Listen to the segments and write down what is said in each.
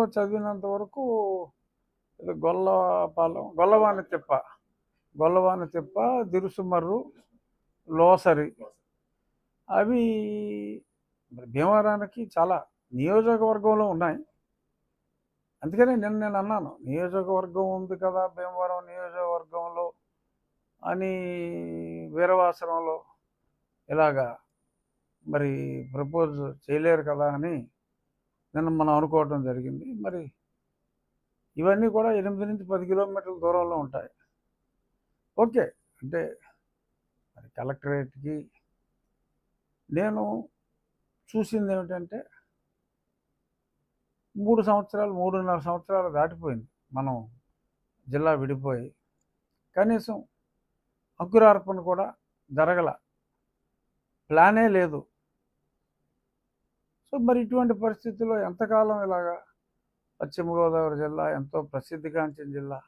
స్కూల్లో చదివినంత వరకు ఇది గొల్లపాలెం గొల్లవాణి తిప్ప గొల్లవాణి తిప్ప దిరుసుమర్రు లోసరి అవి భీమవరానికి చాలా నియోజకవర్గంలో ఉన్నాయి. అందుకనే నిన్న నేను అన్నాను నియోజకవర్గం ఉంది కదా భీమవరం నియోజకవర్గంలో అని వీరవాసరంలో ఇలాగా మరి ప్రపోజ్ చేయలేరు కదా అని నిన్న మనం అనుకోవడం జరిగింది. మరి ఇవన్నీ కూడా ఎనిమిది నుంచి పది కిలోమీటర్ల దూరంలో ఉంటాయి. ఓకే. అంటే మరి కలెక్టరేట్కి నేను చూసింది ఏమిటంటే మూడు సంవత్సరాలు మూడున్నర సంవత్సరాలు దాటిపోయింది. మనం జిల్లా విడిపోయి కనీసం అంకురార్పణ కూడా జరగల. ప్లానే లేదు. సో మరి ఇటువంటి పరిస్థితుల్లో ఎంతకాలం ఇలాగా పశ్చిమ గోదావరి జిల్లా ఎంతో ప్రసిద్ధిగాంచిన జిల్లా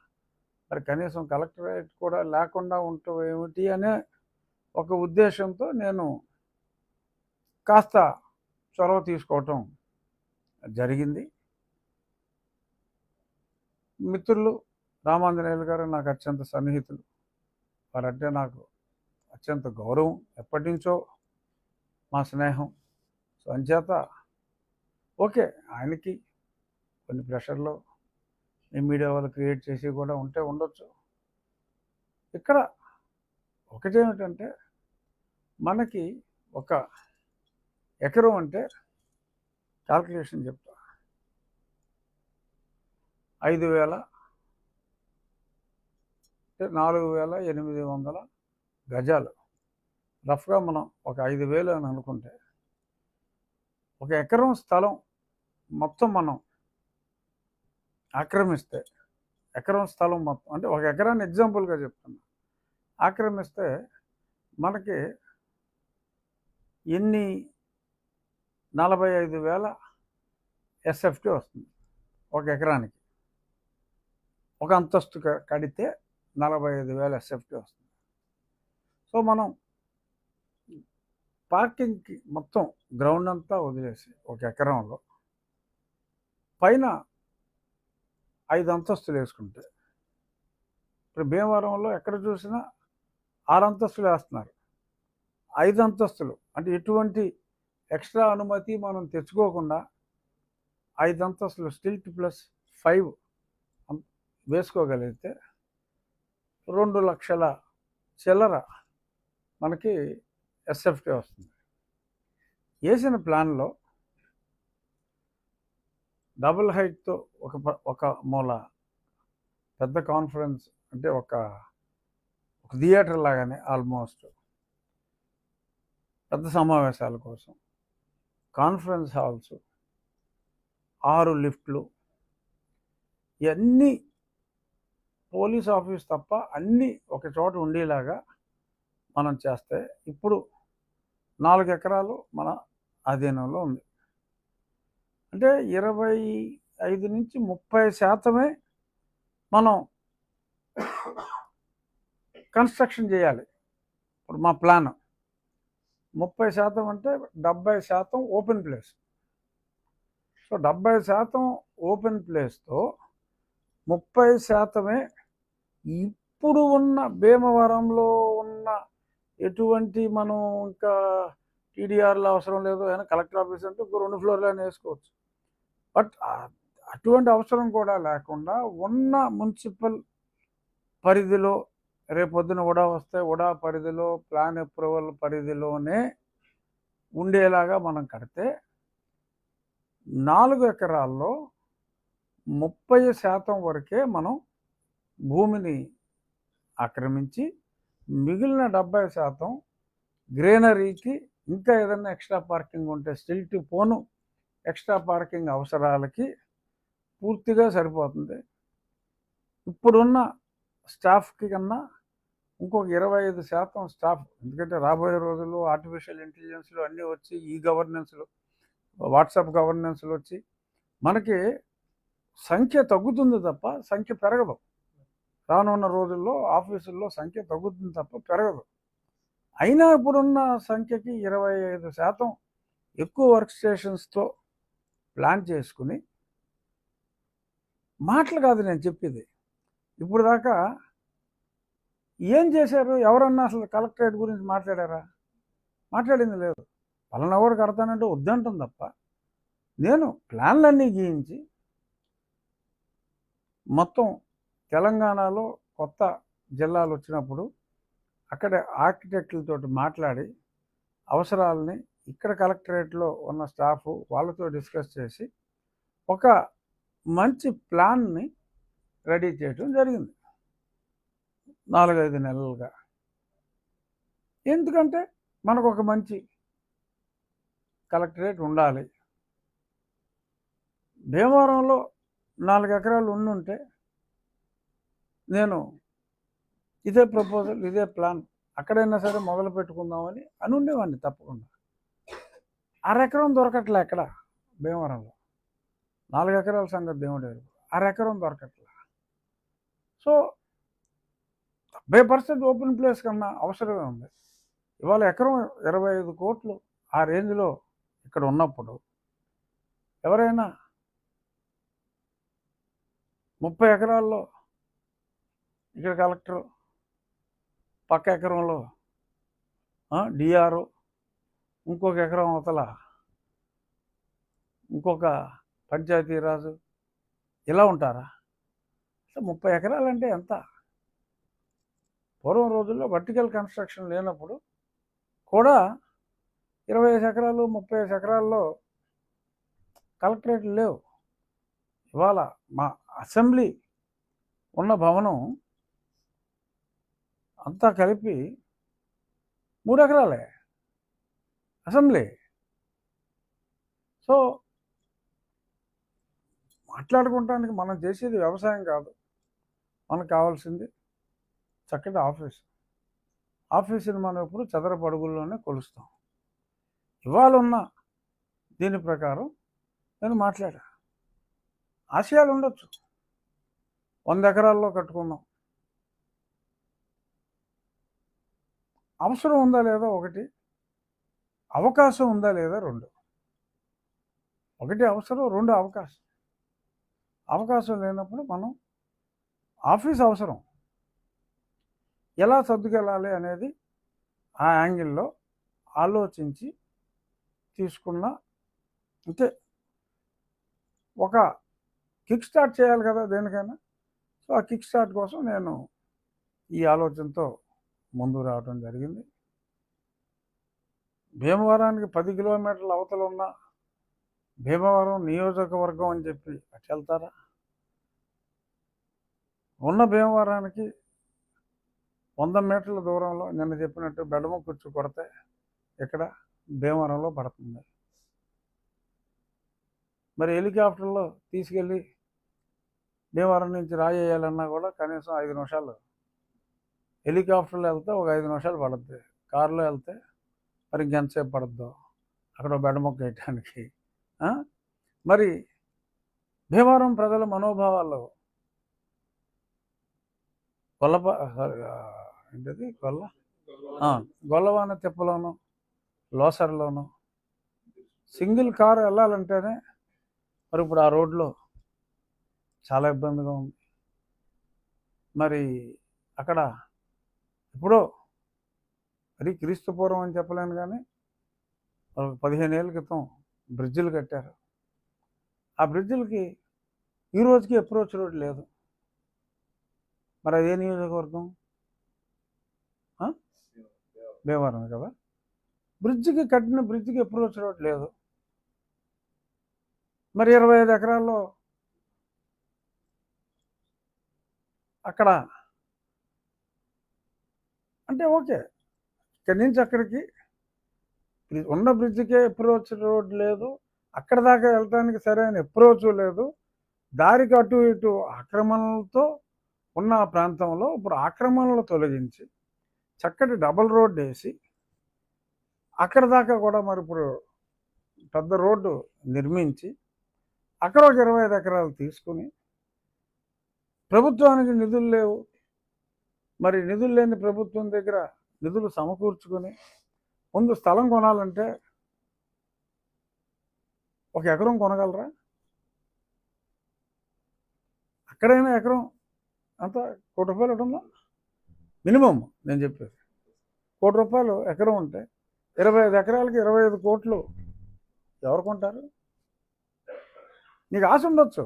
మరి కనీసం కలెక్టరేట్ కూడా లేకుండా ఉండటం ఏమిటి అనే ఒక ఉద్దేశంతో నేను కాస్త చొరవ తీసుకోవటం జరిగింది. మిత్రులు రామాంజనేయులు గారు నాకు అత్యంత సన్నిహితులు. వారంటే నాకు అత్యంత గౌరవం. ఎప్పటి నుంచో మా స్నేహం సో అంచేత ఓకే ఆయనకి కొన్ని ప్రెషర్లో మీడియా వాళ్ళు క్రియేట్ చేసి కూడా ఉంటే ఉండొచ్చు. ఇక్కడ ఒకటేమిటంటే మనకి ఒక ఎకరం అంటే క్యాల్కులేషన్ చెప్తా. ఐదు వేల నాలుగు వేల ఎనిమిది వందల గజాలు. రఫ్గా మనం ఒక ఐదు వేలు అని అనుకుంటే ఒక ఎకరం స్థలం మొత్తం మనం ఆక్రమిస్తే ఎకరం స్థలం మొత్తం అంటే ఒక ఎకరాన్ని ఎగ్జాంపుల్గా చెప్తున్నా. ఆక్రమిస్తే మనకి ఎన్ని నలభై ఐదు వేల ఎస్ఎఫ్టీ వస్తుంది ఒక ఎకరానికి. ఒక అంతస్తు కడితే నలభై ఐదు వేల ఎస్ఎఫ్టీ వస్తుంది. సో మనం పార్కింగ్కి మొత్తం గ్రౌండ్ అంతా వదిలేసి ఒక ఎకరంలో పైన ఐదు అంతస్తులు వేసుకుంటే ఇప్పుడు భీమవరంలో ఎక్కడ చూసినా ఆరు అంతస్తులు వేస్తున్నారు. ఐదు అంతస్తులు అంటే ఎటువంటి ఎక్స్ట్రా అనుమతి మనం తెచ్చుకోకుండా ఐదు అంతస్తులు స్టిల్ట్ ప్లస్ ఫైవ్ వేసుకోగలిగితే రెండు లక్షల చిల్లర మనకి ఎస్ఎఫ్టీ వస్తుంది. వేసిన ప్లాన్లో డబుల్ హైట్తో ఒక ప- ఒక మూల పెద్ద కాన్ఫరెన్స్ అంటే ఒక ఒక థియేటర్ లాగానే ఆల్మోస్ట్ పెద్ద సమావేశాల కోసం కాన్ఫరెన్స్ హాల్స్ ఆరు లిఫ్ట్లు ఇవన్నీ పోలీస్ ఆఫీస్ తప్ప అన్నీ ఒక చోట ఉండేలాగా మనం చేస్తే ఇప్పుడు నాలుగు ఎకరాలు మన అధీనంలో ఉంది. అంటే ఇరవై ఐదు నుంచి ముప్పై శాతమే మనం కన్స్ట్రక్షన్ చేయాలి. ఇప్పుడు మా ప్లాన్ ముప్పై శాతం అంటే డెబ్బై శాతం ఓపెన్ ప్లేస్. సో డెబ్బై శాతం ఓపెన్ ప్లేస్తో ముప్పై శాతమే ఇప్పుడు ఉన్న భీమవరంలో ఉన్న ఎటువంటి మనం ఇంకా టీడీఆర్లో అవసరం లేదు అయినా కలెక్టర్ ఆఫీస్ అంటే ఒక రెండు ఫ్లోర్లు అయినా వేసుకోవచ్చు. బట్ అటువంటి అవసరం కూడా లేకుండా ఉన్న మున్సిపల్ పరిధిలో రేపొద్దున ఉడా వస్తే ఉడా పరిధిలో ప్లాన్ అప్రూవల్ పరిధిలోనే ఉండేలాగా మనం కడితే నాలుగు ఎకరాల్లో ముప్పై శాతం వరకే మనం భూమిని ఆక్రమించి మిగిలిన డెబ్బై శాతం గ్రీనరీకి ఇంకా ఏదైనా ఎక్స్ట్రా పార్కింగ్ ఉంటే స్టిల్ట్ పోను. ఎక్స్ట్రా పార్కింగ్ అవసరాలకి పూర్తిగా సరిపోతుంది. ఇప్పుడున్న స్టాఫ్కి కన్నా ఇంకొక ఇరవై ఐదు శాతం స్టాఫ్ ఎందుకంటే రాబోయే రోజుల్లో ఆర్టిఫిషియల్ ఇంటెలిజెన్స్లు అన్నీ వచ్చి ఈ గవర్నెన్స్లు వాట్సాప్ గవర్నెన్స్లు వచ్చి మనకి సంఖ్య తగ్గుతుంది తప్ప సంఖ్య పెరగదు. రానున్న రోజుల్లో ఆఫీసుల్లో సంఖ్య తగ్గుతుంది తప్ప పెరగదు. అయినా ఇప్పుడున్న సంఖ్యకి ఇరవై ఐదు శాతం ఎక్కువ వర్క్ స్టేషన్స్తో ప్లాన్ చేసుకుని మాటలు కాదు నేను చెప్పేది. ఇప్పుడు దాకా ఏం చేశారు? ఎవరన్నా అసలు కలెక్టరేట్ గురించి మాట్లాడారా? మాట్లాడింది లేదు. పలానా ఎవరు కడతానంటే వద్దంటుంది తప్ప. నేను ప్లాన్లన్నీ గీయించి మొత్తం తెలంగాణలో కొత్త జిల్లాలు వచ్చినప్పుడు అక్కడ ఆర్కిటెక్టులతో మాట్లాడి అవసరాలని ఇక్కడ కలెక్టరేట్లో ఉన్న స్టాఫ్ వాళ్ళతో డిస్కస్ చేసి ఒక మంచి ప్లాన్ని రెడీ చేయడం జరిగింది. నాలుగైదు నెలలుగా. ఎందుకంటే మనకు ఒక మంచి కలెక్టరేట్ ఉండాలి. భీమవరంలో నాలుగు ఎకరాలు ఉండుంటే నేను ఇదే ప్రపోజల్ ఇదే ప్లాన్ అక్కడైనా సరే మొదలు పెట్టుకుందామని అని ఉండేవాడిని తప్పకుండా. అరెకరం దొరకట్లే అక్కడ భీమవరంలో. నాలుగు ఎకరాల సంగతి దేవుడు ఎరుగు. అరెకరం దొరకట్లే. సో డెబ్బై పర్సెంట్ ఓపెన్ ప్లేస్ కన్నా అవసరమే ఉంది. ఇవాళ ఎకరం ఇరవై ఐదు కోట్లు ఆ రేంజ్లో ఇక్కడ ఉన్నప్పుడు ఎవరైనా ముప్పై ఎకరాల్లో ఇక్కడ కలెక్టర్ పక్క ఎకరంలో డిఆర్ఓ ఇంకొక ఎకరం అవతల ఇంకొక పంచాయతీరాజు ఇలా ఉంటారా? అసలు ముప్పై ఎకరాలంటే ఎంత? పూర్వం రోజుల్లో వర్టికల్ కన్స్ట్రక్షన్ లేనప్పుడు కూడా ఇరవై ఐదు ఎకరాలు ముప్పై ఐదు ఎకరాల్లో కలెక్టరేట్లు లేవు. ఇవాళ మా అసెంబ్లీ ఉన్న భవనం అంతా కలిపి మూడు ఎకరాలే అసెంబ్లీ. సో మాట్లాడుకోవటానికి మనం చేసేది వ్యవసాయం కాదు. మనకు కావాల్సింది చక్కటి ఆఫీస్. ఆఫీసుని మనం ఎప్పుడు చదర అడుగుల్లోనే కొలుస్తాం. ఇవాళ ఉన్న దీని ప్రకారం నేను మాట్లాడా. ఆశయాలు ఉండొచ్చు. వంద ఎకరాల్లో కట్టుకుందాం అవసరం ఉందా లేదా ఒకటి? అవకాశం ఉందా లేదా రెండు? ఒకటి అవసరం రెండు అవకాశం. అవకాశం లేనప్పుడు మనం ఆఫీస్ అవసరం. ఎలా సర్దుకెళ్ళాలి అనేది ఆ యాంగిల్లో ఆలోచించి తీసుకున్న అంటే ఒక కిక్ స్టార్ట్ చేయాలి కదా దేనికైనా. సో ఆ కిక్ స్టార్ట్ కోసం నేను ఈ ఆలోచనతో ముందు రావడం జరిగింది. భీమవరానికి పది కిలోమీటర్ల అవతల ఉన్న భీమవరం నియోజకవర్గం అని చెప్పి అటు వెళ్తారా? ఉన్న భీమవరానికి వంద మీటర్ల దూరంలో నిన్న చెప్పినట్టు బెడమ కూర్చు కొడితే ఇక్కడ భీమవరంలో పడుతుంది. మరి హెలికాప్టర్లో తీసుకెళ్ళి భీమవరం నుంచి రాజేయాలన్నా కూడా కనీసం ఐదు నిమిషాలు హెలికాప్టర్లో వెళ్తే ఒక ఐదు నిమిషాలు పడుద్ది. కారులో వెళ్తే మరి ఇంకెంతసేపు పడద్దు? అక్కడ బెడమొక్క వేయటానికి. మరి భీమవరం ప్రజల మనోభావాలు. గొల్లప ఏంటది? ఏంటిది గొల్ల గొల్లవాన తిప్పలోను లోసర్లోను సింగిల్ కారు వెళ్ళాలంటేనే మరి ఇప్పుడు ఆ రోడ్లో చాలా ఇబ్బందిగా ఉంది. మరి అక్కడ ఇప్పుడు అది క్రీస్తు పూర్వం అని చెప్పలేను కానీ ఒక పదిహేను ఏళ్ళ క్రితం బ్రిడ్జిలు కట్టారు. ఆ బ్రిడ్జిలకి ఈ రోజుకి అప్రోచ్ రోడ్ లేదు. మరి అదే నియోజకవర్గం? భీమవరం కదా? బ్రిడ్జికి కట్టిన బ్రిడ్జికి అప్రోచ్ రోడ్ లేదు. మరి ఇరవై ఐదు ఎకరాల్లో అక్కడ అంటే ఓకే. ఇక్కడి నుంచి అక్కడికి ఉన్న బ్రిడ్జికే అప్రోచ్ రోడ్ లేదు. అక్కడ దాకా వెళ్ళడానికి సరైన అప్రోచ్ లేదు. దారికి అటు ఇటు ఆక్రమణలతో ఉన్న ప్రాంతంలో ఇప్పుడు ఆక్రమణలు తొలగించి చక్కటి డబల్ రోడ్ వేసి అక్కడ దాకా కూడా మరి ఇప్పుడు పెద్ద రోడ్డు నిర్మించి అక్కడ ఒక ఇరవై ఐదు ఎకరాలు తీసుకుని ప్రభుత్వానికి నిధులు లేవు. మరి నిధులు లేని ప్రభుత్వం దగ్గర నిధులు సమకూర్చుకొని ముందు స్థలం కొనాలంటే ఒక ఎకరం కొనగలరా? ఎక్కడైనా ఎకరం అంత కోటి రూపాయలు ఉంటుందా మినిమం నేను చెప్పేది. కోటి రూపాయలు ఎకరం ఉంటే ఇరవై ఐదు ఎకరాలకి ఇరవై ఐదు కోట్లు ఎవరు కొంటారు? నీకు ఆశ ఉండొచ్చు.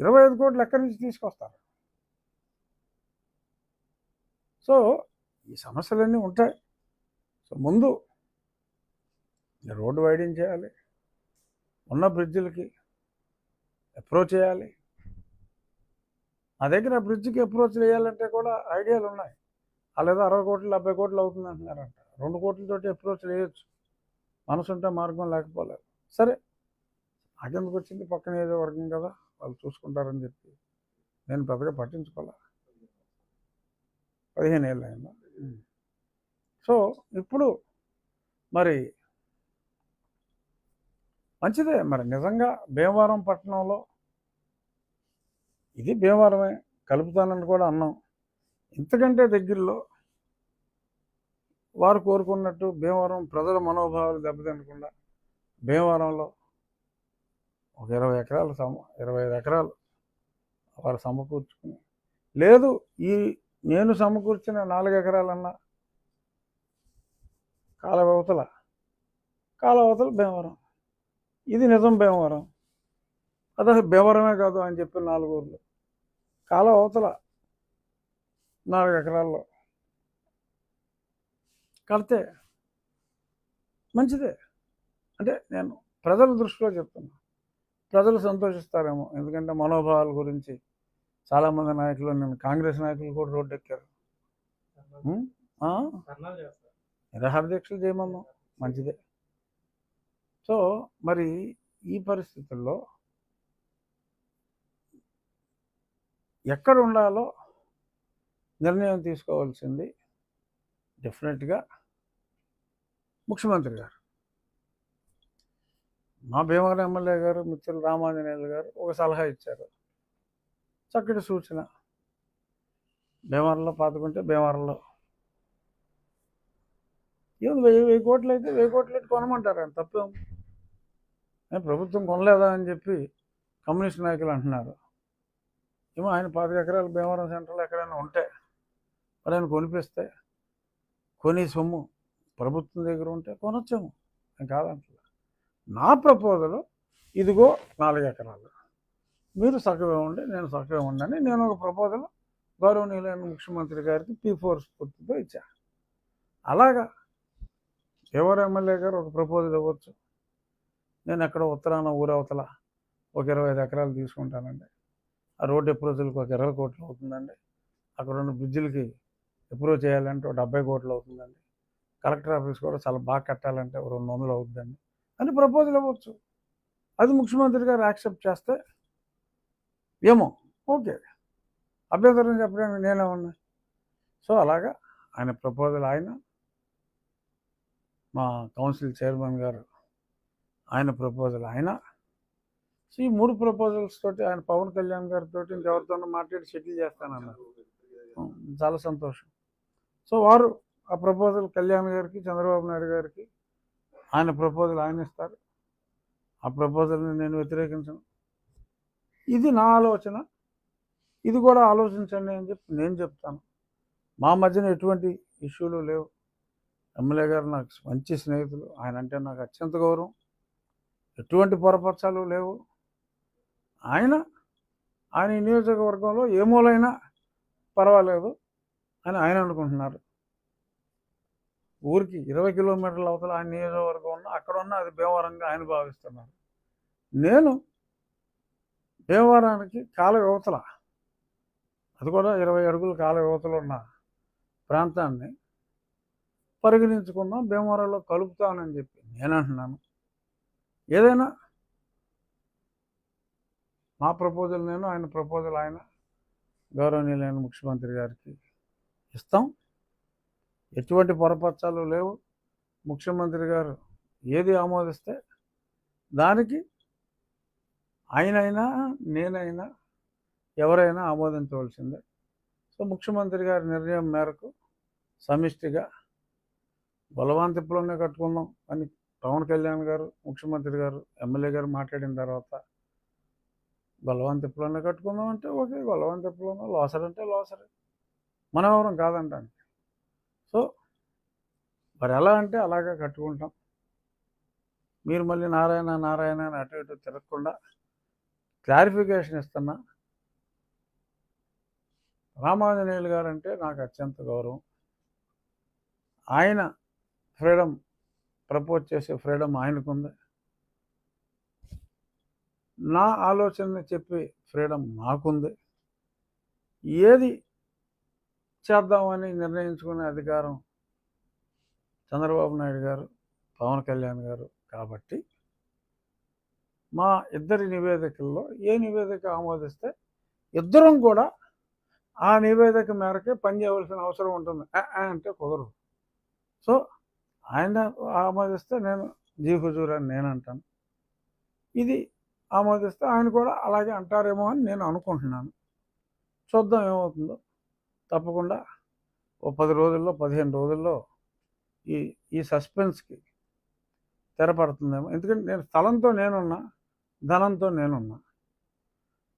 ఇరవై ఐదు కోట్లు ఎక్కడి నుంచి తీసుకొస్తారు? సో ఈ సమస్యలన్నీ ఉంటాయి. సో ముందు రోడ్డు వైడింగ్ చేయాలి. ఉన్న బ్రిడ్జిలకి అప్రోచ్ చేయాలి. నా దగ్గర బ్రిడ్జికి అప్రోచ్ చేయాలంటే కూడా ఐడియాలు ఉన్నాయి. లేదా అరవై కోట్లు డెబ్బై కోట్లు అవుతుంది అంటున్నారంట. రెండు కోట్లతోటి అప్రోచ్ చేయొచ్చు. మనసు ఉంటే మార్గం లేకపోలేదు. సరే. నాకెందుకు వచ్చింది? పక్కన ఏదో వర్గం కదా. వాళ్ళు చూసుకుంటారని చెప్పి నేను పెద్దగా పట్టించుకోలే. పదిహేను ఏళ్ళు అయిందా? సో ఇప్పుడు మరి మంచిదే మరి. నిజంగా భీమవరం పట్టణంలో ఇది భీమవరమే కలుపుతానని కూడా అన్నాం. ఇంతకంటే దగ్గరలో వారు కోరుకున్నట్టు భీమవరం ప్రజల మనోభావాలు దెబ్బతినకుండా భీమవరంలో ఒక ఇరవై ఎకరాలు సమ ఇరవై ఐదు ఎకరాలు వారు సమకూర్చుకుని లేదు ఈ నేను సమకూర్చిన నాలుగు ఎకరాలన్నా కాలవతల కాలవతల భీమవరం. ఇది నిజం భీమవరం. అదే భీమవరమే కాదు అని చెప్పి నాలుగు ఊర్లు. కాలవతల అవతల నాలుగు ఎకరాల్లో. కడితే మంచిదే. అంటే నేను ప్రజల దృష్టిలో చెప్తున్నా. ప్రజలు సంతోషిస్తారేమో. ఎందుకంటే మనోభావాల గురించి చాలామంది నాయకులు నేను కాంగ్రెస్ నాయకులు కూడా రోడ్డు ఎక్కారు? నిరాహార దీక్షలు చేయమన్నాం. మంచిదే. సో మరి ఈ పరిస్థితుల్లో ఎక్కడ ఉండాలో నిర్ణయం తీసుకోవాల్సింది డెఫినెట్గా ముఖ్యమంత్రి గారు. మా భీమవరం ఎమ్మెల్యే గారు మిత్రులు రామాంజనేయులు గారు ఒక సలహా ఇచ్చారు. చక్కటి సూచన. భీమవరంలో పాతుకుంటే భీమవరంలో. ఏముంది వెయ్యి వెయ్యి కోట్లు అయితే వెయ్యి కోట్లు అయితే కొనమంటారు ఆయన తప్పేం ఏ, ప్రభుత్వం కొనలేదా అని చెప్పి కమ్యూనిస్ట్ నాయకులు అంటున్నారు. ఏమో ఆయన పాతిక ఎకరాలు భీమవరం సెంటర్లో ఎక్కడైనా ఉంటే మరి ఆయన కొనిపిస్తే కొని సొమ్ము ప్రభుత్వం దగ్గర ఉంటే కొనొచ్చాము. నేను కాదంటలే నా ప్రపోజలు ఇదిగో నాలుగు ఎకరాలు. మీరు సగం ఉండి నేను సగం ఉండని నేను ఒక ప్రపోజల్ గౌరవనీయులైన ముఖ్యమంత్రి గారికి పీ ఫోర్ స్ఫూర్తితో ఇచ్చా. అలాగా ఎవరు ఎమ్మెల్యే గారు ఒక ప్రపోజల్ ఇవ్వచ్చు? నేను ఎక్కడ ఉత్తరాన ఊరవతల ఒక ఇరవై ఐదు ఎకరాలు తీసుకుంటానండి. ఆ రోడ్డు అప్రోచ్లకు ఒక ఇరవై కోట్లు అవుతుందండి. అక్కడ ఉన్న బ్రిడ్జిలకి అప్రోచ్ చేయాలంటే ఒక డెబ్బై కోట్లు అవుతుందండి. కలెక్టర్ ఆఫీస్ కూడా చాలా బాగా కట్టాలంటే రెండు వందలు అవుతుందండి. అని ప్రపోజల్ ఇవ్వచ్చు. అది ముఖ్యమంత్రి గారు యాక్సెప్ట్ చేస్తే ఏమో. ఓకే. అభ్యంతరం చెప్పడానికి నేనేమన్నా సో అలాగా ఆయన ప్రపోజల్ ఆయన మా కౌన్సిల్ చైర్మన్ గారు ఆయన ప్రపోజల్ ఆయన. సో ఈ మూడు ప్రపోజల్స్ తోటి ఆయన పవన్ కళ్యాణ్ గారితో ఇంకెవరితోనో మాట్లాడి సెటిల్ చేస్తానన్నారు. చాలా సంతోషం. సో వారు ఆ ప్రపోజల్ కళ్యాణ్ గారికి చంద్రబాబు నాయుడు గారికి ఆయన ప్రపోజల్ ఆయన ఇస్తారు. ఆ ప్రపోజల్ని నేను వ్యతిరేకించను. ఇది నా ఆలోచన. ఇది కూడా ఆలోచించండి అని చెప్పి నేను చెప్తాను. మా మధ్యన ఎటువంటి ఇష్యూలు లేవు. ఎమ్మెల్యే గారు నాకు మంచి స్నేహితులు. ఆయన అంటే నాకు అత్యంత గౌరవం. ఎటువంటి పొరపరచాలు లేవు. ఆయన ఆయన నియోజకవర్గంలో ఏ మూలైనా పర్వాలేదు అని ఆయన అనుకుంటున్నారు. ఊరికి ఇరవై కిలోమీటర్ల అవతల ఆయన నియోజకవర్గం ఉన్న అక్కడ ఉన్న అది భీమవరంగా ఆయన భావిస్తున్నారు. నేను భీమవరానికి కాల యువతల అది కూడా ఇరవై అడుగుల కాల యువతలు ఉన్న ప్రాంతాన్ని పరిగణించుకుందాం భీమవరంలో కలుపుతానని చెప్పి నేను అంటున్నాను ఏదైనా మా ప్రపోజల్ నేను ఆయన ప్రపోజల్ ఆయన గౌరవనీయులైన ముఖ్యమంత్రి గారికి ఇస్తాం. ఎటువంటి పొరపచ్చాలు లేవు. ముఖ్యమంత్రి గారు ఏది ఆమోదిస్తే దానికి ఆయనైనా నేనైనా ఎవరైనా ఆమోదించవలసిందే. సో ముఖ్యమంత్రి గారి నిర్ణయం మేరకు సమిష్టిగా బలవంతిప్పులోనే కట్టుకుందాం అని పవన్ కళ్యాణ్ గారు ముఖ్యమంత్రి గారు ఎమ్మెల్యే గారు మాట్లాడిన తర్వాత గొల్లవాన్ కట్టుకుందాం అంటే ఓకే. గొల్లవాన్ తిప్పులోనే లోసర్ అంటే లోసరే. మనం ఎవరం సో మరి ఎలా అంటే అలాగే కట్టుకుంటాం. మీరు మళ్ళీ నారాయణ నారాయణ అని అటు ఇటు తిరగకుండా క్లారిఫికేషన్ ఇస్తున్నా. రామాంజనేయులు గారు అంటే నాకు అత్యంత గౌరవం. ఆయన ఫ్రీడమ్ ప్రపోజ్ చేసే ఫ్రీడమ్ ఆయనకుంది. నా ఆలోచనని చెప్పి ఫ్రీడమ్ నాకుంది ఏది చేద్దామని నిర్ణయించుకునే అధికారం చంద్రబాబు నాయుడు గారు పవన్ కళ్యాణ్ గారు కాబట్టి మా ఇద్దరి నివేదికల్లో ఏ నివేదిక ఆమోదిస్తే ఇద్దరం కూడా ఆ నివేదిక మేరకే పనిచేయవలసిన అవసరం ఉంటుంది. అంటే కుదరదు. సో ఆయన ఆమోదిస్తే నేను జీ హుజూర్ అని నేను అంటాను. ఇది ఆమోదిస్తే ఆయన కూడా అలాగే అంటారేమో అని నేను అనుకుంటున్నాను. చూద్దాం ఏమవుతుందో. తప్పకుండా ఓ పది రోజుల్లో పదిహేను రోజుల్లో ఈ ఈ సస్పెన్స్కి తెరపడుతుందేమో. ఎందుకంటే నేను స్థలంతో నేనున్నా. ధనంతో నేనున్నా.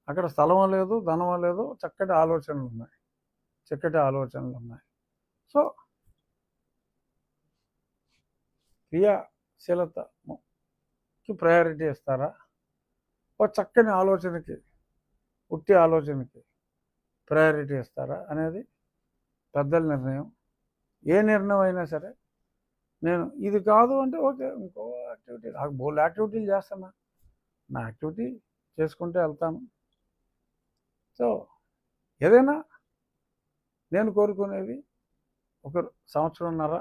అక్కడ స్థలం లేదు ధనం లేదు చక్కటి ఆలోచనలు ఉన్నాయి చక్కటి ఆలోచనలు ఉన్నాయి సో క్రియాశీలతకి ప్రయారిటీ ఇస్తారా? ఓ చక్కని ఆలోచనకి ఉట్టి ఆలోచనకి ప్రయారిటీ ఇస్తారా అనేది పెద్దల నిర్ణయం. ఏ నిర్ణయం అయినా సరే నేను ఇది కాదు అంటే ఓకే ఇంకో యాక్టివిటీ నాకు బోల్ యాక్టివిటీలు చేస్తున్నా. నా యాక్టివిటీ చేసుకుంటే వెళ్తాను. సో ఏదైనా నేను కోరుకునేది ఒక సంవత్సరంన్నర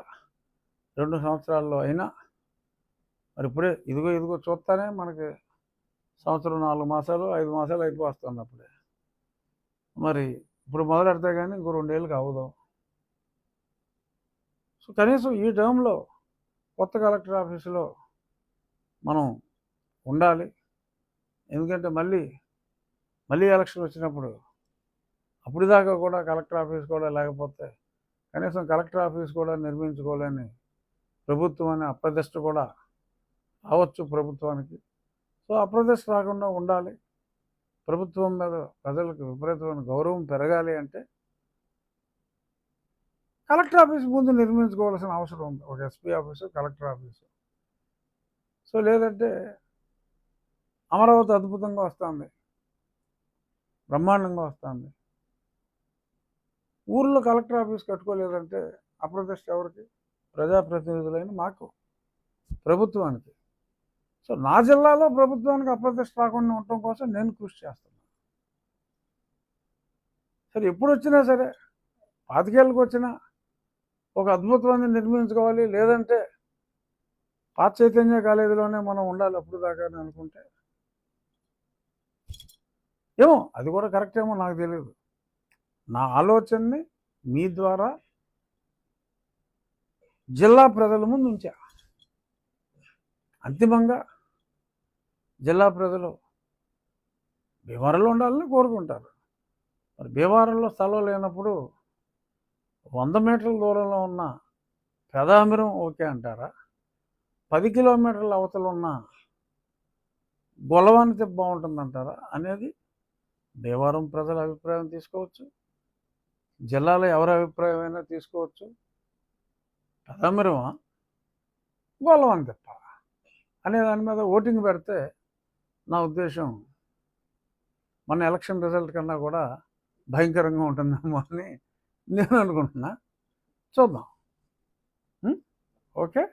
రెండు సంవత్సరాల్లో అయినా మరి ఇప్పుడే ఇదిగో ఇదిగో చూస్తానే మనకి సంవత్సరం నాలుగు మాసాలు ఐదు మాసాలు అయిపోతుంది అప్పుడే. మరి ఇప్పుడు మొదలెడితే కానీ ఇంకో రెండేళ్ళకి అవ్వదు సో కనీసం ఈ టర్మ్లో కొత్త కలెక్టర్ ఆఫీసులో మనం ఉండాలి. ఎందుకంటే మళ్ళీ మళ్ళీ ఎలక్షన్ వచ్చినప్పుడు అప్పుడు దాకా కూడా కలెక్టర్ ఆఫీస్ కూడా లేకపోతే కనీసం కలెక్టర్ ఆఫీస్ కూడా నిర్మించుకోలేని ప్రభుత్వం అనే అప్రదిష్ట కూడా రావచ్చు ప్రభుత్వానికి. సో అప్రదిష్ట రాకుండా ఉండాలి. ప్రభుత్వం మీద ప్రజలకు విపరీతమైన గౌరవం పెరగాలి అంటే కలెక్టర్ ఆఫీస్ ముందు నిర్మించుకోవాల్సిన అవసరం ఉంది. ఒక SP office collector office. So లేదంటే అమరావతి అద్భుతంగా వస్తుంది. బ్రహ్మాండంగా వస్తుంది. ఊర్లో కలెక్టర్ ఆఫీస్ కట్టుకోలేదంటే అప్రతిష్ట ఎవరికి? ప్రజాప్రతినిధులైన మాకు ప్రభుత్వానికి. సో నా జిల్లాలో ప్రభుత్వానికి అప్రతిష్ట రాకుండా ఉండటం కోసం నేను కృషి చేస్తున్నాను. సరే ఎప్పుడు వచ్చినా సరే పాతికేళ్ళకి వచ్చినా ఒక అద్భుతమైన నిర్మించుకోవాలి. లేదంటే పాత చైతన్య కాలేజీలోనే మనం ఉండాలి అప్పుడు దాకా అని అనుకుంటే ఏమో అది కూడా కరెక్ట్ ఏమో నాకు తెలియదు నా ఆలోచనని మీ ద్వారా జిల్లా ప్రజల ముందు ఉంచా. అంతిమంగా జిల్లా ప్రజలు భీమవరంలో ఉండాలని కోరుకుంటారు. మరి భీమవరంలో స్థలం లేనప్పుడు వంద మీటర్ల దూరంలో ఉన్న పెదామిరం ఓకే అంటారా? పది కిలోమీటర్ల అవతల ఉన్న గొలవాన్ని తిప్ప బాగుంటుందంటారా? అనేది దేవారం ప్రజల అభిప్రాయం తీసుకోవచ్చు. జిల్లాలో ఎవరి అభిప్రాయం అయినా తీసుకోవచ్చు. పెదామిరమా? గొలవాని తప్ప అనే దాని మీద ఓటింగ్ పెడితే నా ఉద్దేశం మన ఎలక్షన్ రిజల్ట్ కన్నా కూడా భయంకరంగా ఉంటుందేమో అని నేను అనుకుంటున్నా. చూద్దాం. ఓకే?